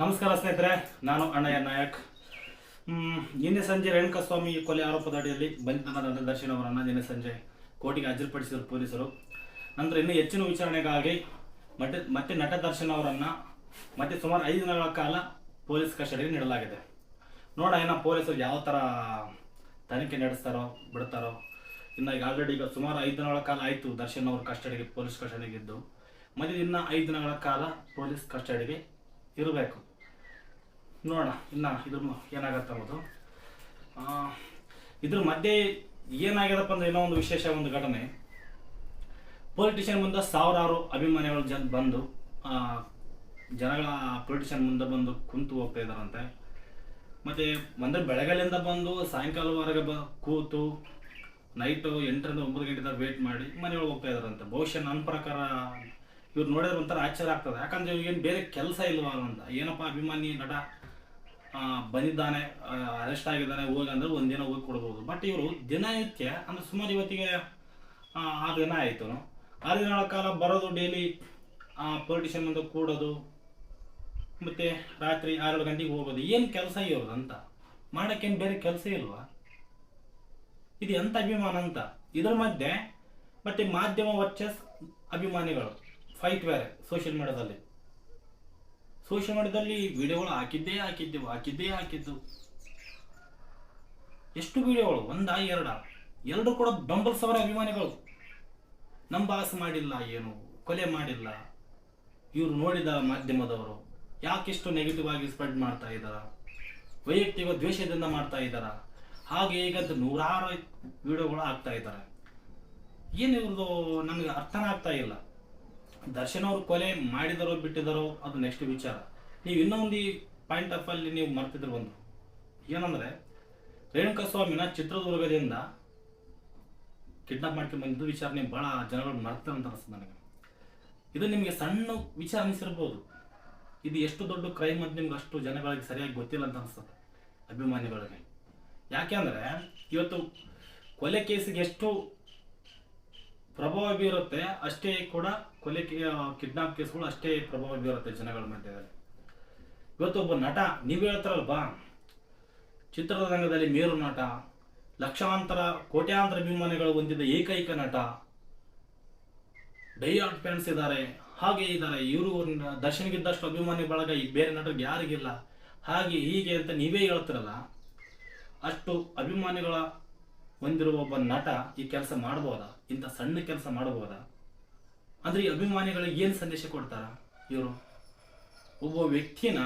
ನಮಸ್ಕಾರ ಸ್ನೇಹಿತರೆ, ನಾನು ಅಣ್ಣಯ್ಯ ನಾಯಕ್. ನಿನ್ನೆ ಸಂಜೆ ರೇಣುಕಾಸ್ವಾಮಿ ಕೊಲೆ ಆರೋಪದ ಅಡಿಯಲ್ಲಿ ಬಂಧಿತನಾದ ದರ್ಶನ್ ಅವರನ್ನು ನಿನ್ನೆ ಸಂಜೆ ಕೋರ್ಟಿಗೆ ಹಾಜರುಪಡಿಸಿದರು ಪೊಲೀಸರು. ನಂತರ ಇನ್ನೂ ಹೆಚ್ಚಿನ ವಿಚಾರಣೆಗಾಗಿ ಮತ್ತೆ ಮತ್ತೆ ನಟ ದರ್ಶನ್ ಅವರನ್ನು ಮತ್ತೆ ಸುಮಾರು ಐದು ದಿನಗಳ ಕಾಲ ಪೊಲೀಸ್ ಕಸ್ಟಡಿಗೆ ನೀಡಲಾಗಿದೆ. ನೋಡ ಏನೋ ಪೊಲೀಸರು ಯಾವ ಥರ ತನಿಖೆ ನಡೆಸ್ತಾರೋ, ಬಿಡ್ತಾರೋ. ಇನ್ನು ಈಗ ಆಲ್ರೆಡಿ ಈಗ ಸುಮಾರು ಐದು ದಿನಗಳ ಕಾಲ ಆಯಿತು ದರ್ಶನ್ ಅವರು ಕಸ್ಟಡಿಗೆ, ಪೊಲೀಸ್ ಕಸ್ಟಡಿಗೆ ಇದ್ದು. ಮತ್ತೆ ಇನ್ನು ಐದು ದಿನಗಳ ಕಾಲ ಪೊಲೀಸ್ ಕಸ್ಟಡಿಗೆ ಇರಬೇಕು. ನೋಡೋಣ, ಇನ್ನು ಇದ್ರ ಏನಾಗತ್ತೆ ಅನ್ನೋದು. ಇದ್ರ ಮಧ್ಯೆ ಏನಾಗ್ಯದಪ್ಪ ಅಂದ್ರೆ ಇನ್ನೋ ಒಂದು ವಿಶೇಷ ಒಂದು ಘಟನೆ. ಪೊಲಿಟಿಷಿಯನ್ ಮುಂದೆ ಸಾವಿರಾರು ಅಭಿಮಾನಿಗಳು ಜನ ಬಂದು ಜನಗಳ ಪೊಲಿಟಿಷಿಯನ್ ಮುಂದೆ ಬಂದು ಕುಂತು ಹೋಗ್ತಾ ಇದ್ದಾರಂತೆ. ಮತ್ತೆ ಅಂದರೆ ಬೆಳಗಲಿಂದ ಬಂದು ಸಾಯಂಕಾಲವರೆಗೆ ಬ, ಕೂತು ನೈಟು ಎಂಟರಿಂದ ಒಂಬತ್ತು ಗಂಟೆ ವೇಟ್ ಮಾಡಿ ಮನೆಯೊಳಗೆ ಹೋಗ್ತಾ ಇದ್ದಾರಂತೆ. ಬಹುಶಃ ನನ್ನ ಪ್ರಕಾರ ಇವ್ರು ನೋಡಿದ್ರೆ ಒಂಥರ ಆಶ್ಚರ್ಯ ಆಗ್ತದೆ. ಯಾಕಂದ್ರೆ ಏನು ಬೇರೆ ಕೆಲಸ ಇಲ್ವಾ ಅಂತ. ಏನಪ್ಪ ಅಭಿಮಾನಿ ನಟ ಬಂದಿದ್ದಾನೆ ಅರೆಸ್ಟ್ ಆಗಿದ್ದಾನೆ, ಹೋಗಿ ಅಂದ್ರೆ ಒಂದಿನ ಹೋಗಿ ಕೊಡ್ಬೋದು. ಬಟ್ ಇವರು ದಿನನಿತ್ಯ, ಅಂದ್ರೆ ಸುಮಾರು ಇವತ್ತಿಗೆ ಆರು ದಿನ ಆಯಿತು. ಆರು ದಿನಗಳ ಕಾಲ ಬರೋದು ಡೈಲಿ ಪೊಲಿಟಿಷಿಯನ್ ಅಂತ ಕೂಡೋದು, ಮತ್ತೆ ರಾತ್ರಿ ಆರೇಳು ಗಂಟೆಗೆ ಹೋಗೋದು. ಏನು ಕೆಲಸ ಇವ್ರದ್ದು ಅಂತ? ಮಾಡೋಕ್ಕೇನು ಬೇರೆ ಕೆಲಸ ಇಲ್ವಾ? ಇದು ಎಂಥ ಅಭಿಮಾನ ಅಂತ? ಇದ್ರ ಮಧ್ಯೆ, ಮತ್ತೆ ಮಾಧ್ಯಮ ವರ್ಚಸ್ ಅಭಿಮಾನಿಗಳು. ಫೈಟ್ ಬೇರೆ ಸೋಷಿಯಲ್ ಮೀಡಿಯಾದಲ್ಲಿ. ಸೋಷಿಯಲ್ ಮೀಡಿಯಾದಲ್ಲಿ ವಿಡಿಯೋಗಳು ಹಾಕಿದ್ದೇ ಹಾಕಿದ್ದೆವು, ಹಾಕಿದ್ದೇ ಹಾಕಿದ್ದು ಎಷ್ಟು ವಿಡಿಯೋಗಳು? ಒಂದ ಎರಡ? ಎರಡು ಕೂಡ ಬೆಂಬಲ ಸಾವಿರ ಅಭಿಮಾನಿಗಳು. ನಮ್ಮ ಬಾಸ್ ಮಾಡಿಲ್ಲ ಏನು? ಕೊಲೆ ಮಾಡಿಲ್ಲ. ಇವರು ನೋಡಿದ ಮಾಧ್ಯಮದವರು ಯಾಕೆಷ್ಟು ನೆಗೆಟಿವ್ ಆಗಿ ಸ್ಪ್ರೆಡ್ ಮಾಡ್ತಾ ಇದ್ದಾರ? ವೈಯಕ್ತಿಕ ದ್ವೇಷದಿಂದ ಮಾಡ್ತಾ ಇದ್ದಾರ? ಹಾಗೆ ಈಗ ನೂರಾರು ವಿಡಿಯೋಗಳು ಆಗ್ತಾ ಇದ್ದಾರೆ. ಏನು ಇವ್ರದ್ದು ನನಗೆ ಅರ್ಥನೇ ಆಗ್ತಾ ಇಲ್ಲ. ದರ್ಶನ್ ಅವರು ಕೊಲೆ ಮಾಡಿದರೋ ಬಿಟ್ಟಿದಾರೋ ಅದು ನೆಕ್ಸ್ಟ್ ವಿಚಾರ. ನೀವು ಇನ್ನೊಂದು ಪಾಯಿಂಟ್ ಆಫ್ ಅಲ್ಲಿ ನೀವು ಮರ್ತಿದ್ರು ಒಂದು ಏನಂದ್ರೆ, ರೇಣುಕಾ ಸ್ವಾಮಿನ ಚಿತ್ರದುರ್ಗದಿಂದ ಕಿಡ್ನಾಪ್ ಮಾಡ್ಕೊಂಡು ಬಂದಿದ್ದು ವಿಚಾರ ನೀವು ಭಾಳ ಜನಗಳು ಮರ್ತಾರೆ ಅಂತ ಅನಿಸ್ತದೆ ನನಗೆ. ಇದು ನಿಮಗೆ ಸಣ್ಣ ವಿಚಾರ ಅನಿಸಿರ್ಬೋದು. ಇದು ಎಷ್ಟು ದೊಡ್ಡ ಕ್ರೈಮ್ ಅಂತ ನಿಮ್ಗೆ ಅಷ್ಟು ಜನಗಳಿಗೆ ಸರಿಯಾಗಿ ಗೊತ್ತಿಲ್ಲ ಅಂತ ಅನಿಸ್ತದೆ ಅಭಿಮಾನಿಗಳಿಗೆ. ಯಾಕೆ ಅಂದರೆ, ಇವತ್ತು ಕೊಲೆ ಕೇಸಿಗೆ ಎಷ್ಟು ಪ್ರಭಾವ ಬೀರುತ್ತೆ, ಅಷ್ಟೇ ಕೂಡ ಕೊಲೆ ಕಿಡ್ನಾಪ್ ಕೇಸ್ಗಳು ಅಷ್ಟೇ ಪ್ರಭಾವ ಬೀರುತ್ತೆ ಜನಗಳ ಮಧ್ಯದಲ್ಲಿ. ಇವತ್ತು ಒಬ್ಬ ನಟ, ನೀವು ಹೇಳ್ತಾರಲ್ವಾ? ಚಿತ್ರರಂಗದಲ್ಲಿ ಮೇರು ನಟ, ಲಕ್ಷಾಂತರ, ಕೋಟ್ಯಾಂತರ ಅಭಿಮಾನಿಗಳು ಹೊಂದಿದ ಏಕೈಕ ನಟ, ಡೈ ಆರ್ಟ್ ಫ್ಯಾನ್ಸ್ ಇದ್ದಾರೆ, ಹಾಗೆ ಇದ್ದಾರೆ. ಇವರು ದರ್ಶನ್ಗಿದ್ದಷ್ಟು ಅಭಿಮಾನಿ ಬಳಗ ಈ ಬೇರೆ ನಟರಿಗೆ ಯಾರಿಗಿಲ್ಲ. ಹಾಗೆ ಹೀಗೆ ಅಂತ ನೀವೇ ಹೇಳ್ತಿರಲ್ಲ, ಅಷ್ಟು ಅಭಿಮಾನಿಗಳ ಹೊಂದಿರುವ ಒಬ್ಬ ನಟ ಈ ಕೆಲಸ ಮಾಡ್ಬೋದಾ? ಇಂಥ ಸಣ್ಣ ಕೆಲಸ ಮಾಡಬಹುದಾ? ಅಂದ್ರೆ ಈ ಅಭಿಮಾನಿಗಳಿಗೆ ಏನು ಸಂದೇಶ ಕೊಡ್ತಾರ? ಇವರು, ಒಬ್ಬ ವ್ಯಕ್ತಿನ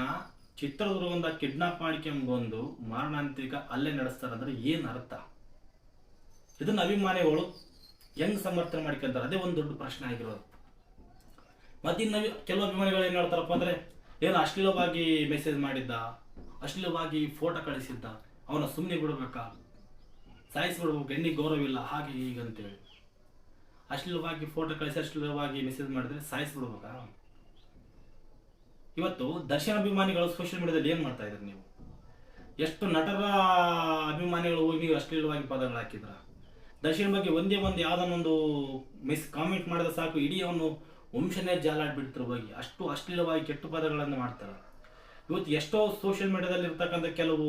ಚಿತ್ರದುರ್ಗದಿಂದ ಕಿಡ್ನಾಪ್ ಮಾಡ್ಕೊಂಡ್ಬಂದು ಮಾರಣಾಂತಿಕ ಅಲ್ಲೇ ನಡೆಸ್ತಾರೆ ಅಂದ್ರೆ ಏನು ಅರ್ಥ? ಇದನ್ನ ಅಭಿಮಾನಿಗಳು ಹೆಂಗ್ ಸಮರ್ಥನೆ ಮಾಡ್ಕೊಂತಾರೆ? ಅದೇ ಒಂದು ದೊಡ್ಡ ಪ್ರಶ್ನೆ ಆಗಿರೋದು. ಮತ್ತಿನ್ನು ಕೆಲವು ಅಭಿಮಾನಿಗಳು ಏನು ಹೇಳ್ತಾರಪ್ಪ ಅಂದ್ರೆ, ಏನು ಅಶ್ಲೀಲವಾಗಿ ಮೆಸೇಜ್ ಮಾಡಿದ್ದ? ಅಶ್ಲೀಲವಾಗಿ ಫೋಟೋ ಕಳಿಸಿದ್ದ? ಅವನ ಸುಮ್ಮನೆ ಬಿಡ್ಬೇಕಾ? ಸಾಯಿಸ್ಬಿಡ್ಬೇಕು ಹೆಣ್ಣಿಗೆ ಗೌರವ ಇಲ್ಲ, ಹಾಗೆ ಹೀಗೆ ಅಂತೇಳಿ. ಅಶ್ಲೀಲವಾಗಿ ಫೋಟೋ ಕಳಿಸಿ ಅಶ್ಲೀಲವಾಗಿ ಮೆಸೇಜ್ ಮಾಡಿದ್ರೆ ಸಾಯಿಸ್ಬಿಡ್ಬೇಕಾ? ಇವತ್ತು ದರ್ಶನ ಅಭಿಮಾನಿಗಳು ಸೋಷಿಯಲ್ ಮೀಡಿಯಾದಲ್ಲಿ ಏನು ಮಾಡ್ತಾ ಇದ್ರಿ ನೀವು? ಎಷ್ಟು ನಟರ ಅಭಿಮಾನಿಗಳು ಹೋಗಿ ನೀವು ಅಶ್ಲೀಲವಾಗಿ ಪದಗಳು ಹಾಕಿದ್ರ? ದರ್ಶನ್ ಬಗ್ಗೆ ಒಂದೇ ಒಂದು ಯಾವುದನ್ನೊಂದು ಮಿಸ್ ಕಾಮೆಂಟ್ ಮಾಡಿದ್ರೆ ಸಾಕು, ಇಡೀ ಅವನು ವಂಶನೇ ಜಾಲಾಡ್ಬಿಡ್ತಿರೋ ಹೋಗಿ ಅಷ್ಟು ಅಶ್ಲೀಲವಾಗಿ ಕೆಟ್ಟ ಪದಗಳನ್ನು ಮಾಡ್ತಾರೆ. ಇವತ್ತು ಎಷ್ಟೋ ಸೋಷಿಯಲ್ ಮೀಡಿಯಾದಲ್ಲಿ ಇರ್ತಕ್ಕಂಥ ಕೆಲವು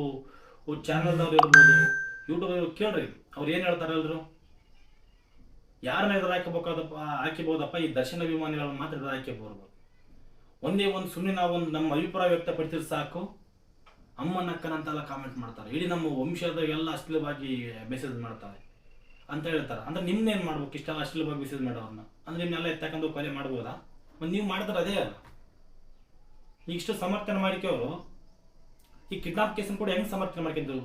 ಚಾನಲ್ದವ್ರು ಇರ್ಬೋದು ಯೂಟ್ಯೂಬ್ ಕೇಳ್ರಿ, ಅವ್ರು ಏನು ಹೇಳ್ತಾರೆ ಎಲ್ರು? ಯಾರನ್ನ ಎದುರು ಹಾಕಬೇಕಾದಪ್ಪ ಹಾಕಿಬಹುದಪ್ಪ? ಈ ದರ್ಶನ ಅಭಿಮಾನಿಗಳನ್ನ ಮಾತ್ರ ಎದುರು ಹಾಕಿಬಹುದು ಒಂದೇ ಒಂದು ಸುಮ್ಮನೆ ನಾವು ಒಂದು ನಮ್ಮ ಅಭಿಪ್ರಾಯ ವ್ಯಕ್ತಪಡಿಸಿದ್ರೆ ಸಾಕು. ಅಮ್ಮನಕ್ಕನಂತೆಲ್ಲ ಕಾಮೆಂಟ್ ಮಾಡ್ತಾರೆ. ಇಡೀ ನಮ್ಮ ವಂಶದವೆಲ್ಲ ಅಶ್ಲೀಲವಾಗಿ ಮೆಸೇಜ್ ಮಾಡ್ತಾರೆ ಅಂತ ಹೇಳ್ತಾರೆ. ಅಂದ್ರೆ ನಿಮ್ನೇನು ಮಾಡ್ಬೇಕು? ಇಷ್ಟೆಲ್ಲ ಅಶ್ಲೀಲವಾಗಿ ಮೆಸೇಜ್ ಮಾಡೋರನ್ನ. ಅಂದ್ರೆ ನಿಮ್ನೆಲ್ಲ ಎತ್ತಕೊಂಡು ಕೊಲೆ ಮಾಡ್ಬೋದಾ? ಒಂದು ನೀವು ಮಾಡಿದ್ರೆ ಅದೇ ಅಲ್ಲ. ಇಷ್ಟು ಸಮರ್ಥನೆ ಮಾಡಿಕೆಯವರು ಈ ಕಿಡ್ನಾಪ್ ಕೇಸನ್ನು ಕೂಡ ಹೆಂಗೆ ಸಮರ್ಥನೆ ಮಾಡ್ಕೊಂಡ್ರು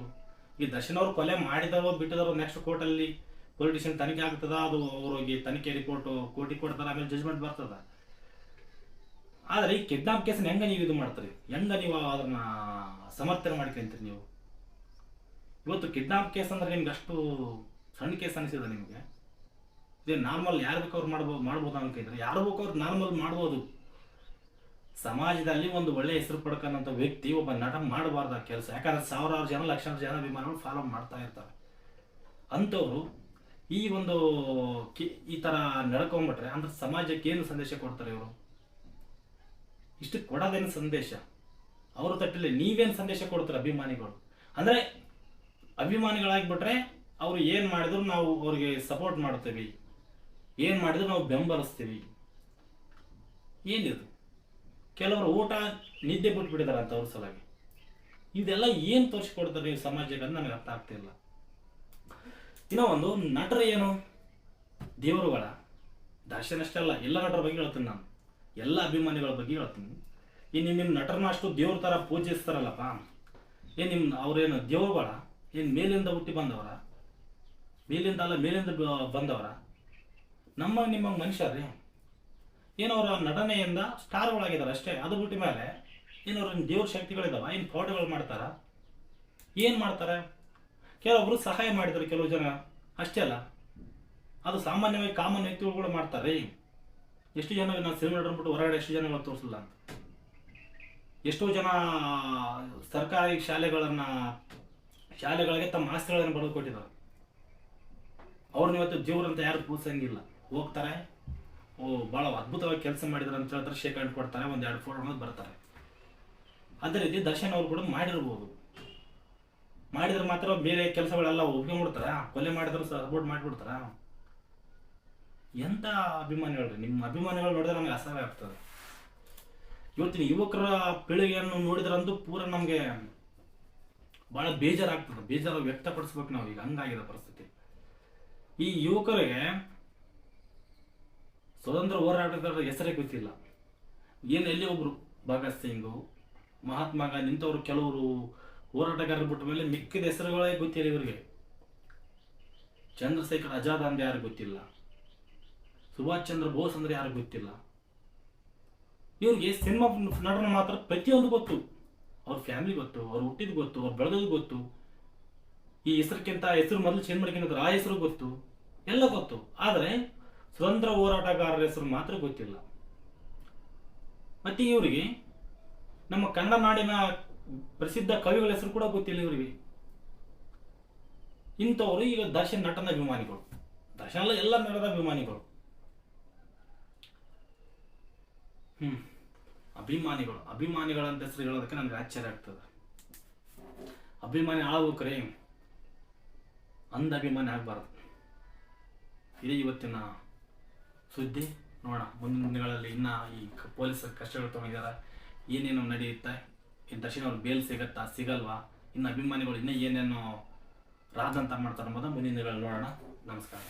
ಈ ದರ್ಶನ್ ಅವರು ಕೊಲೆ ಮಾಡಿದವರು ಬಿಟ್ಟಿದವರು ನೆಕ್ಸ್ಟ್ ಕೋರ್ಟಲ್ಲಿ ಪೊಲಿಟಿಷಿಯನ್ ತನಿಖೆ ಆಗ್ತದ, ಅದು ಅವ್ರಿಗೆ ತನಿಖೆ ರಿಪೋರ್ಟ್ ಕೋರ್ಟಿಗೆ ಕೊಡ್ತಾರೆ, ಆಮೇಲೆ ಜಜ್ಮೆಂಟ್ ಬರ್ತದ. ಆದ್ರೆ ಈ ಕಿಡ್ನಾಪ್ ಕೇಸನ್ನ ಹೆಂಗ ನೀವು ಇದು ಮಾಡ್ತೀರಿ? ಹೆಂಗ ನೀವು ಅದನ್ನ ಸಮರ್ಥನೆ ಮಾಡ್ಕೊಂತೀರಿ ನೀವು? ಇವತ್ತು ಕಿಡ್ನಾಪ್ ಕೇಸ್ ಅಂದ್ರೆ ನಿಮ್ಗೆ ಅಷ್ಟು ಸಣ್ಣ ಕೇಸ್ ಅನಿಸಿದ ನಿಮಗೆ? ಇದೇ ನಾರ್ಮಲ್ ಯಾರು ಬೇಕಾದ್ರು ಮಾಡ್ಬೋದು ಮಾಡ್ಬೋದು ಅನ್ಕೊಂಡ್ರೆ ಯಾರು ಬೇಕಾದ್ರು ನಾರ್ಮಲ್ ಮಾಡ್ಬೋದು. ಸಮಾಜದಲ್ಲಿ ಒಂದು ಒಳ್ಳೆ ಹೆಸರು ಪಡ್ಕೊಂಡಂಥ ವ್ಯಕ್ತಿ ಒಬ್ಬ ನಟ ಮಾಡಬಾರ್ದು ಕೆಲಸ. ಯಾಕಂದ್ರೆ ಸಾವಿರಾರು ಜನ, ಲಕ್ಷಾಂತರ ಜನ ಅಭಿಮಾನಿಗಳು ಫಾಲೋ ಮಾಡ್ತಾ ಇರ್ತಾರೆ. ಅಂಥವ್ರು ಈ ಒಂದು ಈ ತರ ನಡ್ಕೊಂಡ್ಬಿಟ್ರೆ ಅಂದ್ರೆ ಸಮಾಜಕ್ಕೆ ಏನು ಸಂದೇಶ ಕೊಡ್ತಾರೆ ಇವರು? ಇಷ್ಟು ಕೊಡೋದೇನು ಸಂದೇಶ? ಅವರು ತಟ್ಟಿಲ್ಲ ನೀವೇನು ಸಂದೇಶ ಕೊಡ್ತಾರೆ ಅಭಿಮಾನಿಗಳು? ಅಂದ್ರೆ ಅಭಿಮಾನಿಗಳಾಗ್ಬಿಟ್ರೆ ಅವರು ಏನು ಮಾಡಿದ್ರು ನಾವು ಅವ್ರಿಗೆ ಸಪೋರ್ಟ್ ಮಾಡ್ತೀವಿ. ಏನು ಮಾಡಿದ್ರು ನಾವು ಬೆಂಬಲಿಸ್ತೀವಿ. ಏನಿದು? ಕೆಲವರು ಊಟ ನಿದ್ದೆ ಬಿಟ್ಬಿಟ್ಟಿದ್ದಾರೆ ಅಂತ ಅವ್ರ ಸಲಾಗಿ ಇದೆಲ್ಲ ಏನು ತೋರಿಸ್ಕೊಡ್ತಾರೆ ನೀವು ಸಮಾಜಕ್ಕೆ ನನಗೆ ಅರ್ಥ ಆಗ್ತಿಲ್ಲ. ಇನ್ನೂ ಒಂದು ನಟರು ಏನು? ದೇವರುಗಳ. ದರ್ಶನ ಅಷ್ಟೇ ಅಲ್ಲ ಎಲ್ಲ ನಟರ ಬಗ್ಗೆ ಹೇಳ್ತೀನಿ ನಾನು. ಎಲ್ಲ ಅಭಿಮಾನಿಗಳ ಬಗ್ಗೆ ಹೇಳ್ತೀನಿ. ಏನು ನಿಮ್ಮ ನಟರನ್ನ ಅಷ್ಟು ದೇವ್ರ ಥರ ಪೂಜಿಸ್ತಾರಲ್ಲಪ್ಪ. ಏನು ನಿಮ್ಮ ಅವ್ರೇನು, ದೇವರುಗಳ? ಏನು ಮೇಲಿಂದ ಹುಟ್ಟಿ ಬಂದವರ? ಮೇಲಿಂದ ಅಲ್ಲ, ಮೇಲಿಂದ ಬಂದವರ? ನಮ್ಮ ನಿಮ್ಮ ಮನುಷ್ಯರೇ ಏನೋ ಅವರ ನಟನೆಯಿಂದ ಸ್ಟಾರ್ಗಳಾಗಿದ್ದಾರೆ ಅಷ್ಟೇ. ಅದು ಬಿಟ್ಟ ಮೇಲೆ ಏನು ಅವ್ರ ದೇವ್ರ ಶಕ್ತಿಗಳಿದಾವ. ಏನು ಫೋಟೋಗಳು ಮಾಡ್ತಾರ. ಏನು ಮಾಡ್ತಾರೆ? ಕೆಲವೊಬ್ರು ಸಹಾಯ ಮಾಡಿದರು ಕೆಲವು ಜನ. ಅಷ್ಟೇ ಅಲ್ಲ, ಅದು ಸಾಮಾನ್ಯವಾಗಿ ಕಾಮನ್ ವ್ಯಕ್ತಿಗಳು ಕೂಡ ಮಾಡ್ತಾರೆ. ಎಷ್ಟು ಜನ ನಾನು ಸಿನಿಮಾ ಬಿಟ್ಟು ಹೊರಗಡೆ ಎಷ್ಟು ಜನಗಳು ತೋರಿಸಲ್ಲ ಎಷ್ಟೋ ಜನ ಸರ್ಕಾರಿ ಶಾಲೆಗಳನ್ನ, ಶಾಲೆಗಳಿಗೆ ತಮ್ಮ ಆಸ್ತಿಗಳನ್ನು ಬರೆದು ಕೊಟ್ಟಿದ್ದಾರೆ ಅವ್ರನ್ನ ಇವತ್ತು ಜೀವರಂತ ಯಾರು ಪೂಜಿಸಂಗಿಲ್ಲ ಹೋಗ್ತಾರೆ, ಓ, ಭಾಳ ಅದ್ಭುತವಾಗಿ ಕೆಲಸ ಮಾಡಿದ್ರು ಅಂತ ಹೇಳ್ತಾರೆ ಶೇಖರಣೆ ಕೊಡ್ತಾರೆ ಒಂದು ಎರಡು ಫೋಟೋ ಬರ್ತಾರೆ. ಅದೇ ರೀತಿ ದರ್ಶನ್ ಅವರು ಕೂಡ ಮಾಡಿರ್ಬೋದು. ಮಾಡಿದ್ರೆ ಮಾತ್ರ ಬೇರೆ ಕೆಲಸಗಳೆಲ್ಲ ಒಪ್ಕೊಂಡ್ಬಿಡ್ತಾರ ಕೊಲೆ ಮಾಡಿದ್ರು ಸಪೋರ್ಟ್ ಮಾಡಿಬಿಡ್ತಾರ. ಎಂಥ ಹೇಳ್ರಿ, ನಿಮ್ಮ ಅಭಿಮಾನಿಗಳು ನೋಡಿದ್ರೆ ನಮಗೆ ಅಸಹ್ಯ ಆಗ್ತದೆ. ಇವತ್ತಿನ ಯುವಕರ ಪೀಳಿಗೆಯನ್ನು ನೋಡಿದ್ರಂತೂ ಪೂರ ನಮಗೆ ಭಾಳ ಬೇಜಾರಾಗ್ತದೆ, ಬೇಜಾರು ವ್ಯಕ್ತಪಡಿಸ್ಬೇಕು ನಾವು ಈಗ, ಹಂಗಾಗಿದೆ ಪರಿಸ್ಥಿತಿ. ಈ ಯುವಕರಿಗೆ ಸ್ವತಂತ್ರ ಹೋರಾಟಗಾರರ ಹೆಸರೇ ಗೊತ್ತಿಲ್ಲ. ಏನು ಎಲ್ಲಿ ಒಬ್ರು? ಭಗತ್ ಸಿಂಗು, ಮಹಾತ್ಮ ಗಾಂಧಿ ಇಂಥವ್ರು ಕೆಲವರು ಹೋರಾಟಗಾರರು ಬಿಟ್ಟ ಮೇಲೆ ಮಿಕ್ಕಿದ ಹೆಸರುಗಳೇ ಗೊತ್ತಿಲ್ಲ ಇವರಿಗೆ. ಚಂದ್ರಶೇಖರ್ ಆಜಾದ್ ಅಂದ್ರೆ ಯಾರು ಗೊತ್ತಿಲ್ಲ? ಸುಭಾಷ್ ಚಂದ್ರ ಬೋಸ್ ಅಂದ್ರೆ ಯಾರು ಗೊತ್ತಿಲ್ಲ? ಇವ್ರಿಗೆ ಸಿನಿಮಾ ನಟನ ಮಾತ್ರ ಪ್ರತಿಯೊಂದು ಗೊತ್ತು. ಅವ್ರ ಫ್ಯಾಮಿಲಿ ಗೊತ್ತು, ಅವ್ರು ಹುಟ್ಟಿದ್ ಗೊತ್ತು, ಅವ್ರು ಬೆಳೆದದ್ದು ಗೊತ್ತು. ಈ ಹೆಸರಿಗಿಂತ ಹೆಸರು ಮೊದಲು ಚೇಂಜ್ ಆ ಹೆಸರು ಗೊತ್ತು. ಎಲ್ಲ ಗೊತ್ತು. ಆದರೆ ಸ್ವತಂತ್ರ ಹೋರಾಟಗಾರರ ಹೆಸರು ಮಾತ್ರ ಗೊತ್ತಿಲ್ಲ. ಮತ್ತೆ ಇವರಿಗೆ ನಮ್ಮ ಕನ್ನಡ ನಾಡಿನ ಪ್ರಸಿದ್ಧ ಕವಿಗಳ ಹೆಸರು ಕೂಡ ಗೊತ್ತಿಲ್ಲ ಇವರಿಗೆ. ಇಂಥವರು ಈಗ ದರ್ಶನ್ ನಟನ ಅಭಿಮಾನಿಗಳು. ದರ್ಶನ್ ಎಲ್ಲ ನಟದ ಅಭಿಮಾನಿಗಳು. ಹ್ಮ್. ಅಭಿಮಾನಿಗಳು. ಅಭಿಮಾನಿಗಳಂತ ಹೆಸರು ಹೇಳೋದಕ್ಕೆ ನನಗೆ ಆಶ್ಚರ್ಯ ಆಗ್ತದೆ. ಅಭಿಮಾನಿ ಆಗ್ಬೇಕ್ರೆ ಅಂದ ಅಭಿಮಾನಿ ಆಗಬಾರ್ದು. ಇದೇ ಇವತ್ತಿನ ಸುದ್ದಿ. ನೋಡೋಣ. ಮುಂದಿನ ದಿನಗಳಲ್ಲಿ ಇನ್ನ ಈ ಪೊಲೀಸರು ಕಷ್ಟಗಳು ತೊಗೊಂಡಿದ್ದಾರೆ. ಏನೇನು ನಡೆಯುತ್ತೆ. ಈ ದರ್ಶನ ಅವ್ರಿಗೆ ಬೇಲ್ ಸಿಗತ್ತಾ? ಸಿಗಲ್ವಾ? ಇನ್ನು ಅಭಿಮಾನಿಗಳು ಇನ್ನೂ ಏನೇನು ಅಂತ ಮಾಡ್ತಾರೆ ಅನ್ನೋದು ಮುಂದಿನ ನೋಡೋಣ. ನಮಸ್ಕಾರ.